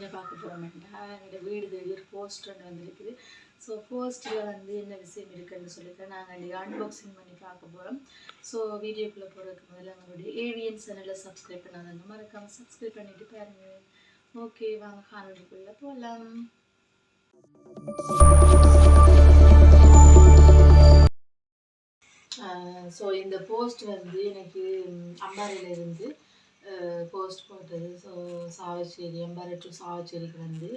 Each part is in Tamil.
கொஞ்சம் பார்க்க போகிறோம்னா எங்கள் வீடு தேடி ஒரு போஸ்ட் ஒன்று வந்திருக்குது. ஸோ போஸ்ட்டில் வந்து என்ன விஷயம் இருக்குன்னு சொல்லிட்டு நாங்கள் அன்றைக்கி அன்பாக்சிங் பண்ணி பார்க்க போகிறோம் ஸோ வீடியோக்குள்ளே போகிறதுக்கு முதல்ல உங்களுடைய ஏவிஎன் சேனலை சப்ஸ்கிரைப் பண்ணாதவங்க மறக்காமல் சப்ஸ்கிரைப் பண்ணிட்டு பாருங்கள் ஓகே வாங்க காணொலிக்குள்ளே போகலாம் ஸோ இந்த போஸ்ட் வந்து எனக்கு அம்பாறையில் இருந்து போஸ்ட் போட்டது ஸோ சாவச்சேரி அம்பாறை டு சாவச்சேரிக்கு வந்து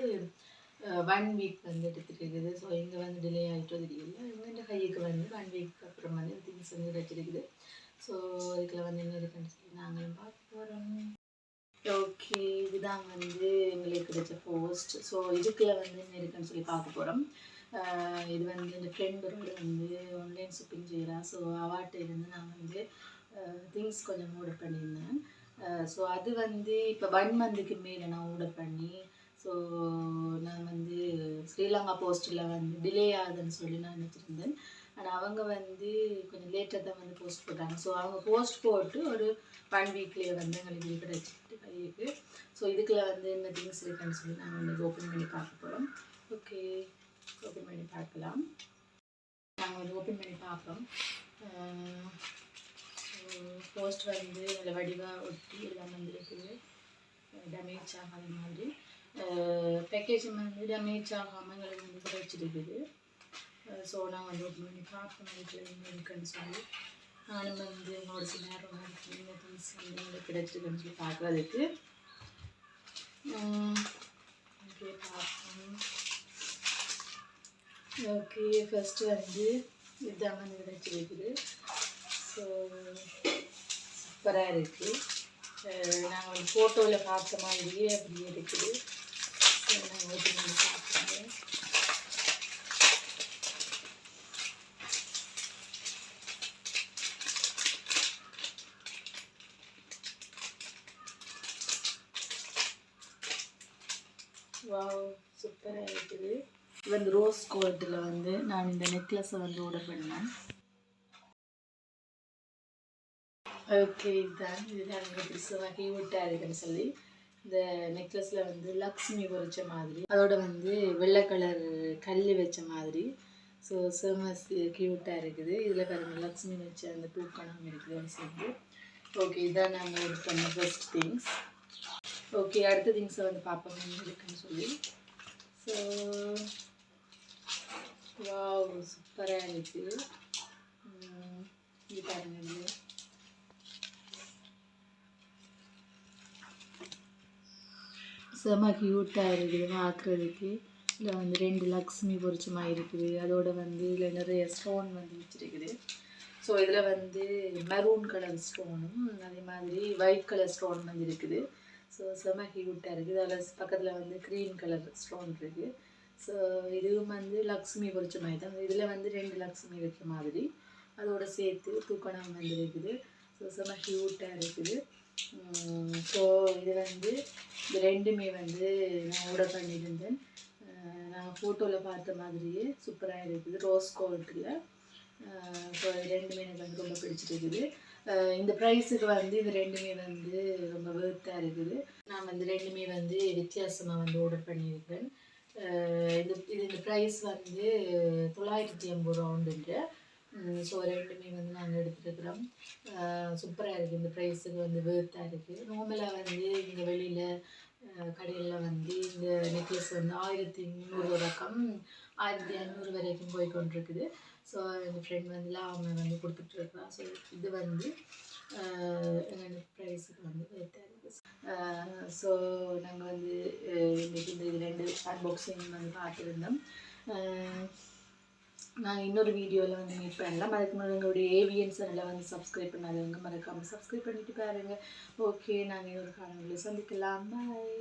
ஒன் வீக் வந்து எடுத்துருக்குது ஸோ இங்கே வந்து டிலே ஆகிட்டு தெரியல. இந்த கையுக்கு வந்து ஒன் வீக் அப்புறம் வந்து திங்ஸ் வந்து கிடச்சிருக்குது ஸோ இதுக்குள்ள வந்து என்ன இருக்குன்னு சொல்லி நாங்களும் பார்க்க போகிறோம் ஓகே இதுதான் வந்து எங்களுக்கு கிடைச்ச போஸ்ட் ஸோ இதுக்குள்ள வந்து என்ன இருக்குன்னு சொல்லி பார்க்க போகிறோம் இது வந்து இந்த ஃப்ரெண்டோட வந்து ஆன்லைன் ஷாப்பிங் செய்கிறா ஸோ அவார்ட்டு இருந்து நான் வந்து திங்ஸ் கொஞ்சம் ஆர்டர் பண்ணியிருந்தேன். ஸோ அது வந்து இப்போ ஒன் மந்த்துக்கு மேலே நான் ஆர்டர் பண்ணி ஸோ நான் வந்து ஸ்ரீலங்கா போஸ்ட்டில் வந்து டிலே ஆகுதுன்னு சொல்லி நான் நினச்சிருந்தேன். ஆனால் அவங்க வந்து கொஞ்சம் லேட்டாக தான் வந்து போஸ்ட் போட்டாங்க. ஸோ அவங்க போஸ்ட் போட்டு ஒரு ஒன் வீக்லேயே வந்து எங்களுக்கு இது வச்சுக்கிட்டு கையுக்கு ஸோ இதுக்குள்ள வந்து என்ன திங்ஸ் இருக்குன்னு சொல்லி நாங்கள் வந்து ஓப்பன் பண்ணி பார்க்க போகிறோம் ஓகே ஓப்பன் பண்ணி பார்க்கலாம். நாங்கள் வந்து ஓப்பன் பண்ணி பார்ப்போம். போஸ்ட் வந்து நல்ல வடிவாக ஒட்டி எல்லாம் வந்துருக்குது. டேமேஜ் ஆகாத மாதிரி. பேக்கேஜ் வந்து டேமேஜ் ஆகாமல் எங்களுக்கு வந்து கிடைச்சிருக்குது ஸோ நான் வந்து ஓப்பன் பண்ணி பார்ப்போம் வீட்டில் என்ன இருக்குன்னு சொல்லி. நானும் வந்து என்னோட சில நேரம் என்ன திங்ஸ் வந்து எங்களுக்கு கிடைச்சிருக்குன்னு சொல்லி பார்க்குறதுக்கு ஓகே பார்ப்போம். ஓகே ஃபஸ்ட்டு வந்து இதுதான் வந்து கிடைச்சிருக்குது. ஸோ சூப்பராக இருக்குது நாங்கள் வந்து ஃபோட்டோவில் பார்த்த மாதிரியே அப்படியே இருக்குது. ஸோ நாங்கள் ஓட்டி பண்ணி வாவ் சூப்பராக இருக்குது. வந்து ரோஸ் கோல்டில் வந்து நான் இந்த நெக்லஸை வந்து ஆர்டர் பண்ணேன். ஓகே இதுதான் இதுதான் எனக்கு பிடிச்சதாக விட்டாக இருக்குன்னு சொல்லி இந்த நெக்லஸில் வந்து லக்ஷ்மி பொறிச்ச மாதிரி. அதோட வந்து வெள்ளை கலர் கல் வச்ச மாதிரி. ஸோ செமஸ் க்யூட்டாக இருக்குது. இதில் பாருங்க லக்ஷ்மி வச்ச அந்த பூக்கணம் இருக்குதுன்னு சொல்லி ஓகே இதான் நாங்கள் இது பண்ண ஃபஸ்ட் திங்ஸ் ஓகே அடுத்த திங்ஸை வந்து பார்ப்போம் இருக்குன்னு சொல்லி. ஸோ வாவ் சூப்பராக இருக்குது இது பாருங்க செம க்யூட்டாக இருக்குது பார்க்குறதுக்கு இதில் வந்து ரெண்டு லக்ஷ்மி பொறிச்சமாக இருக்குது. அதோட வந்து இதில் நிறைய ஸ்டோன் வந்து வச்சுருக்குது. ஸோ இதில் வந்து மெரூன் கலர் ஸ்டோனும் அதே மாதிரி ஒயிட் கலர் ஸ்டோன் வந்து இருக்குது. ஸோ செம க்யூட்டாக இருக்குது. அதில் பக்கத்தில் வந்து க்ரீன் கலர் ஸ்டோன் இருக்குது. ஸோ இதுவும் வந்து லக்ஷ்மி பொறிச்ச மாதிரி தான். இதில் வந்து ரெண்டு லக்ஷ்மி வைக்கிற மாதிரி. அதோட சேர்த்து தூக்கணம் வந்து இருக்குது. ஸோ ஹியூட்டாக க்யூட்டாக இருக்குது ஸோ இது வந்து இது ரெண்டுமே வந்து நான் ஆர்டர் பண்ணியிருந்தேன். நான் ஃபோட்டோவில் பார்த்த மாதிரியே சூப்பராக இருக்குது. ரோஸ் கோல்ட்டில் ஸோ இது ரெண்டுமே எனக்கு வந்து ரொம்ப பிடிச்சிருக்குது. இந்த ப்ரைஸுக்கு வந்து இது ரெண்டுமே வந்து ரொம்ப வேர்த்தாக இருக்குது. நான் வந்து ரெண்டுமே வந்து வித்தியாசமாக வந்து ஆர்டர் பண்ணியிருக்கேன். இது இது இந்த ப்ரைஸ் வந்து தொள்ளாயிரத்தி ஐம்பது ரவுண்டுன்ற ஸோ ரெண்டுமே வந்து நாங்கள் எடுத்துருக்குறோம். சூப்பராக இருக்குது இந்த ப்ரைஸுக்கு வந்து வேர்த்தாக இருக்குது நார்மலாக வந்து இங்கே வெளியில் கடையில் வந்து இந்த நெக்லஸ் வந்து ஆயிரத்தி முந்நூறு ரகம் ஆயிரத்தி ஐநூறு வரைக்கும் போய் கொண்டிருக்குது. ஸோ எங்கள் ஃப்ரெண்ட் வந்துலாம் அவங்க வந்து கொடுத்துட்ருக்குறான் ஸோ இது வந்து எங்கள் ப்ரைஸுக்கு வந்து வேர்த்தாக இருக்குது ஸோ நாங்கள் வந்து இன்றைக்கி இந்த இது ரெண்டு அன்பாக்சிங் வந்து பார்த்துருந்தோம். நான் இன்னொரு வீடியோவில் வந்து மீட் பண்ணலாம் அதுக்கு முன்னாடி எங்களுடைய ஏவிஎன் சேனலை வந்து சப்ஸ்கிரைப் பண்ணாதவங்க மறக்காமல் சப்ஸ்கிரைப் பண்ணிட்டு பாருங்கள் ஓகே நாங்கள் இன்னொரு காணொலியில் சந்திக்கலாம். பாய்